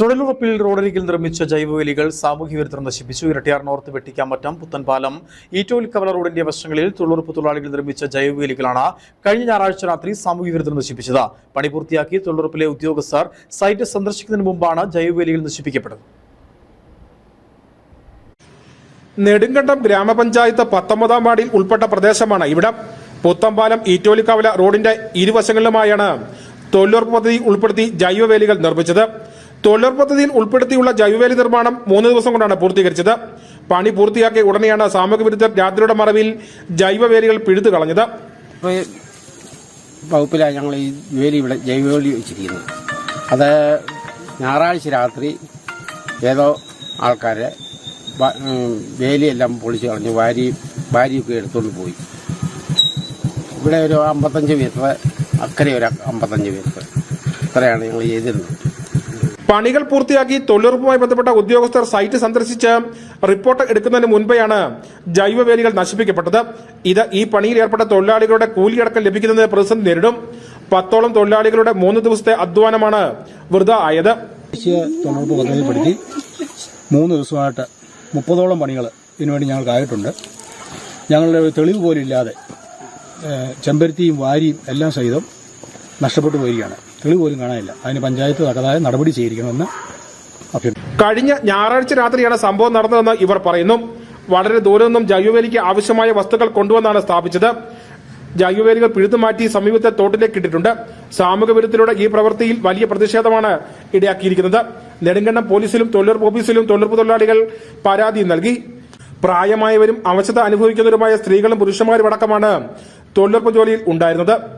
തൊഴിലുറപ്പിൽ റോഡരികിൽ നിർമ്മിച്ച ജൈവവേലികൾ സാമൂഹ്യ വിരുദ്ധം നശിപ്പിച്ചു. ഇരട്ടിയാർ നോർത്ത് വെട്ടിക്കാമറ്റം പുത്തൻപാലം ഈറ്റോലിക്കവല റോഡിന്റെ വശങ്ങളിൽ തൊഴിലുറപ്പ് തൊഴിലാളികൾ നിർമ്മിച്ച ജൈവവേലികളാണ് കഴിഞ്ഞ ഞായറാഴ്ച രാത്രി സാമൂഹ്യ വിരുദ്ധം നശിപ്പിച്ചത്. പണി പൂർത്തിയാക്കി തൊഴിലുറപ്പിലെ ഉദ്യോഗസ്ഥർ സൈറ്റ് സന്ദർശിക്കുന്നതിന് മുമ്പാണ് ജൈവവേലികൾ നശിപ്പിക്കപ്പെട്ടത്. നെടുങ്കണ്ടം ഗ്രാമപഞ്ചായത്ത് പത്തൊമ്പതാം വാർഡിൽ ഉൾപ്പെട്ട പ്രദേശമാണ് ഇവിടെ. പുത്തമ്പാലം ഈറ്റോലിക്കവല റോഡിന്റെ ഇരുവശങ്ങളിലുമായാണ് തൊഴിലുറപ്പ് പദ്ധതി ഉൾപ്പെടുത്തി ജൈവവേലികൾ നിർമ്മിച്ചത്. തൊഴിലുറപ്പ് പദ്ധതിയിൽ ഉൾപ്പെടുത്തിയുള്ള ജൈവവേലി നിർമ്മാണം മൂന്ന് ദിവസം കൊണ്ടാണ് പൂർത്തീകരിച്ചത്. പണി പൂർത്തിയാക്കിയ ഉടനെയാണ് സാമൂഹ്യ വിരുദ്ധർ രാത്രിയുടെ മറവിൽ ജൈവവേലികൾ പിഴുതു കളഞ്ഞത്. വകുപ്പിലാണ് ഞങ്ങൾ ഈ വേലി ഇവിടെ ജൈവവേലി വെച്ചിരിക്കുന്നത് അത് ഞായറാഴ്ച രാത്രി ഏതോ ആൾക്കാരെ വേലിയെല്ലാം പൊളിച്ച് കളഞ്ഞ് വാരി വാരിയൊക്കെ എടുത്തുകൊണ്ട് പോയി. ഇവിടെ ഒരു അമ്പത്തഞ്ച് മീറ്റർ അക്കരെ ഒരു അമ്പത്തഞ്ച് മീറ്റർ ഇത്രയാണ് ഞങ്ങൾ ചെയ്തിരുന്നത്. പണികൾ പൂർത്തിയാക്കി തൊഴിലുറപ്പുമായി ബന്ധപ്പെട്ട ഉദ്യോഗസ്ഥർ സൈറ്റ് സന്ദർശിച്ച് റിപ്പോർട്ട് എടുക്കുന്നതിന് മുൻപെയാണ് ജൈവവേലികൾ നശിപ്പിക്കപ്പെട്ടത്. ഇത് ഈ പണിയിൽ ഏർപ്പെട്ട തൊഴിലാളികളുടെ കൂലിയടക്കം ലഭിക്കുന്നതിന് പ്രതിസന്ധി നേരിടും. പത്തോളം തൊഴിലാളികളുടെ മൂന്ന് ദിവസത്തെ അധ്വാനമാണ് വൃത ആയത്. മൂന്ന് ദിവസമായിട്ട് മുപ്പതോളം പണികൾ ഇതിനുവേണ്ടി ഞങ്ങൾക്കായിട്ടുണ്ട് ഞങ്ങളുടെ തെളിവ് പോലും ഇല്ലാതെ ചെമ്പരത്തിയും വാരിയും എല്ലാം സഹിതം നഷ്ടപ്പെട്ടു പോയിരിക്കുകയാണ്. തെളിവ് പോലും കാണാനില്ല. അതിന് പഞ്ചായത്ത് തക്കതായ നടപടി സ്വീകരിക്കണമെന്ന് കഴിഞ്ഞ ഞായറാഴ്ച രാത്രിയാണ് സംഭവം നടന്നതെന്ന് ഇവർ പറയുന്നു. വളരെ ദൂരെ നിന്നും ജൈവവേലിക്ക് ആവശ്യമായ വസ്തുക്കൾ കൊണ്ടുവന്നാണ് സ്ഥാപിച്ചത്. ജൈവവേലികൾ പിഴുതുമാറ്റി സമീപത്തെ തോട്ടിലേക്ക് ഇട്ടിട്ടുണ്ട്. സാമൂഹ്യ വിരുദ്ധത്തിലൂടെ ഈ പ്രവൃത്തിയിൽ വലിയ പ്രതിഷേധമാണ് ഇടയാക്കിയിരിക്കുന്നത്. നെടുങ്കണ്ടം പോലീസിലും തൊഴിലുറപ്പ് ഓഫീസിലും തൊഴിലുറപ്പ് തൊഴിലാളികൾ പരാതി നൽകി. പ്രായമായവരും അവശത അനുഭവിക്കുന്നവരുമായ സ്ത്രീകളും പുരുഷന്മാരും അടക്കമാണ് തൊഴിലുറപ്പ് ജോലിയിൽ ഉണ്ടായിരുന്നത്.